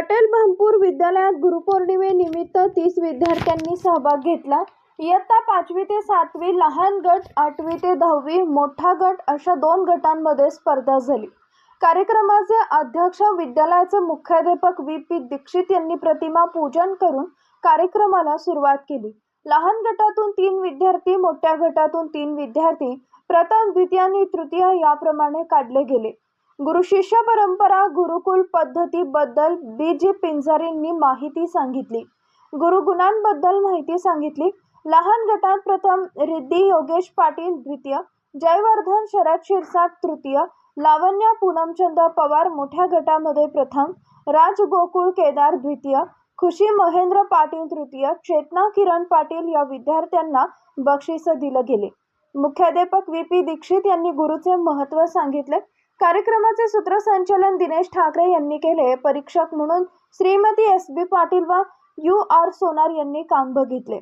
गुरुपूर विद्यालयात गुरुपौर्णिमेनिमित्त तीस विद्यार्थ्यांनी सहभाग घेतला. इयत्ता पाचवी ते सातवी लहान गट आठवी ते दहावी मोठा गट अशा दोन गटांमध्ये स्पर्धा झाली. कार्यक्रमाचे अध्यक्ष विद्यालयाचे मुख्याध्यापक व्ही. पी. दीक्षित यांनी प्रतिमा पूजन करून कार्यक्रमाला सुरुवात केली. लहान गटातून तीन विद्यार्थी मोठ्या गटातून तीन विद्यार्थी प्रथम द्वितीय आणि तृतीय याप्रमाणे काढले गेले. गुरु शिष्य परंपरा गुरुकुल पद्धतीबद्दल बी. जी. पिंजारींनी माहिती सांगितली. गुरुगुणांबद्दल माहिती सांगितली. लहान गटात प्रथम रिद्धी योगेश पाटील द्वितीय जयवर्धन शरद शिरसाट तृतीय लावण्या पूनमचंद पवार मोठ्या गटामध्ये प्रथम राज गोकुळ केदार द्वितीय खुशी महेंद्र पाटील तृतीय चेतना किरण पाटील या विद्यार्थ्यांना बक्षीस दिलं गेले. मुख्याध्यापक व्ही. पी. दीक्षित यांनी गुरुचे महत्त्व सांगितले. कार्यक्रमाचे सूत्रसंचालन दिनेश ठाकरे यांनी केले. परीक्षक म्हणून श्रीमती एस बी पाटील व यू आर सोनार यांनी काम बघितले.